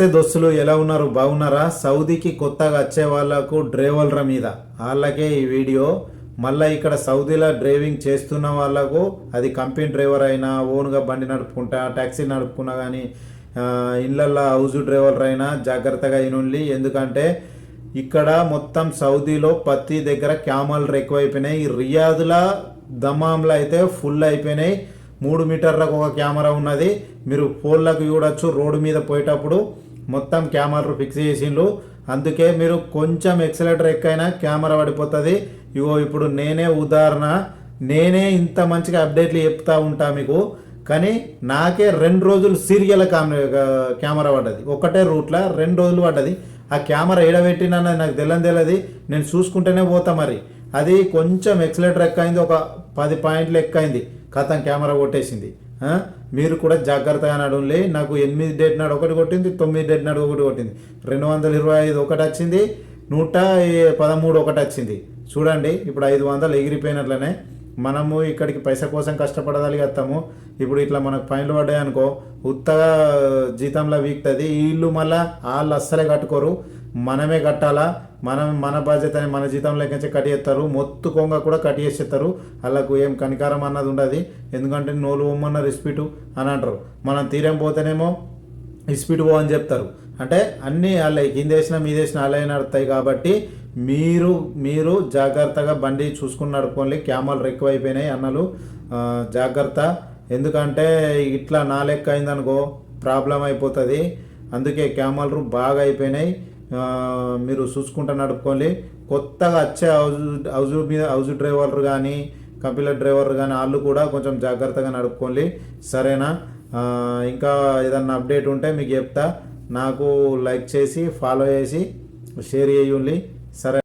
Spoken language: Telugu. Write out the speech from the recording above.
నమస్తే దోస్తులు ఎలా ఉన్నారు? బాగున్నారా? సౌదీకి కొత్తగా వచ్చే వాళ్ళకు డ్రైవర్ల మీద. వాళ్ళకే ఈ వీడియో. మళ్ళీ ఇక్కడ సౌదీలో డ్రైవింగ్ చేస్తున్న వాళ్ళకు అది కంపెనీ డ్రైవర్ అయినా ఓన్గా బండి నడుపుకుంటా ట్యాక్సీ నడుపుకున్నా కానీ ఇళ్ళల్లో హౌస్ డ్రైవర్ అయినా జాగ్రత్తగా అయినుండి ఎందుకంటే ఇక్కడ మొత్తం సౌదీలో ప్రతి దగ్గర క్యామల్లు ఎక్కువైపోయినాయి. రియాదులా దమాంలో అయితే ఫుల్ అయిపోయినాయి. మూడు మీటర్లకు ఒక కెమెరా ఉన్నది. మీరు ఫోన్లకు చూడొచ్చు. రోడ్డు మీద పోయేటప్పుడు మొత్తం కెమెరా ఫిక్స్ చేసిండ్రు. అందుకే మీరు కొంచెం ఎక్సలేటర్ ఎక్కైనా కెమెరా పడిపోతుంది. ఇగో ఇప్పుడు నేనే ఉదాహరణ. నేనే ఇంత మంచిగా అప్డేట్లు చెప్తా ఉంటా మీకు. కానీ నాకే రెండు రోజులు సీరియల్ కెమెరా పడ్డది. ఒకటే రూట్లో రెండు రోజులు పడ్డది. ఆ కెమెరా ఎడబెట్టినన్నది నాకు తెలియని తెలియదు నేను చూసుకుంటేనే పోతా మరి. అది కొంచెం ఎక్సలేటర్ ఎక్కైంది? ఒక పది పాయింట్లు ఎక్కైంది? కథం కెమెరా కొట్టేసింది. మీరు కూడా జాగ్రత్తగా నడుండి నాకు ఎనిమిది డేట్ నాడు ఒకటి కొట్టింది తొమ్మిది డేట్ నాడు ఒకటి కొట్టింది. రెండు వందల ఇరవై ఐదు ఒకటి వచ్చింది నూట పదమూడు ఒకటి వచ్చింది. చూడండి ఇప్పుడు ఐదు వందలు ఎగిరిపోయినట్లనే మనము ఇక్కడికి పైస కోసం కష్టపడగలుగుతాము ఇప్పుడు ఇట్లా మనకు పైన పడ్డాయి అనుకో ఉత్తగా జీతంలో వీక్తుంది వీళ్ళు మళ్ళా వాళ్ళు అస్సలే కట్టుకోరు. మనమే కట్టాలా? మనం మన బాధ్యతని మన జీతం లెక్కించి కట్టేస్తారు మొత్తు కొంగ కూడా కట్టేసేస్తారు వాళ్ళకు ఏం కనికారం అన్నది ఉండదు. ఎందుకంటే నోలు ఉమ్మన్న రిస్పీటు అని అంటారు. మనం తీరం పోతేనేమో స్పీడ్ పో అని చెప్తారు. అంటే అన్నీ వాళ్ళ కింద వేసిన మీద వేసిన వాళ్ళే నడుతాయి కాబట్టి మీరు మీరు జాగ్రత్తగా బండి చూసుకుని నడుపుకోండి. క్యామలు ఎక్కువైపోయినాయి అన్నలు. జాగ్రత్త. ఎందుకంటే ఇట్లా నా లెక్క అయిందనుకో ప్రాబ్లం అయిపోతుంది. అందుకే క్యామలు బాగా అయిపోయినాయి. మీరు చూసుకుంటూ నడుపుకోండి. కొత్తగా వచ్చే హౌస్ హౌస్ మీద హౌస్ డ్రైవర్లు కానీ కంప్యూటర్ డ్రైవర్ కానీ వాళ్ళు కూడా కొంచెం జాగ్రత్తగా నడుపుకోండి. సరేనా? ఇంకా ఏదన్నా అప్డేట్ ఉంటే మీకు చెప్తా. నాకు లైక్ చేసి ఫాలో చేసి షేర్ చేయండి. సరే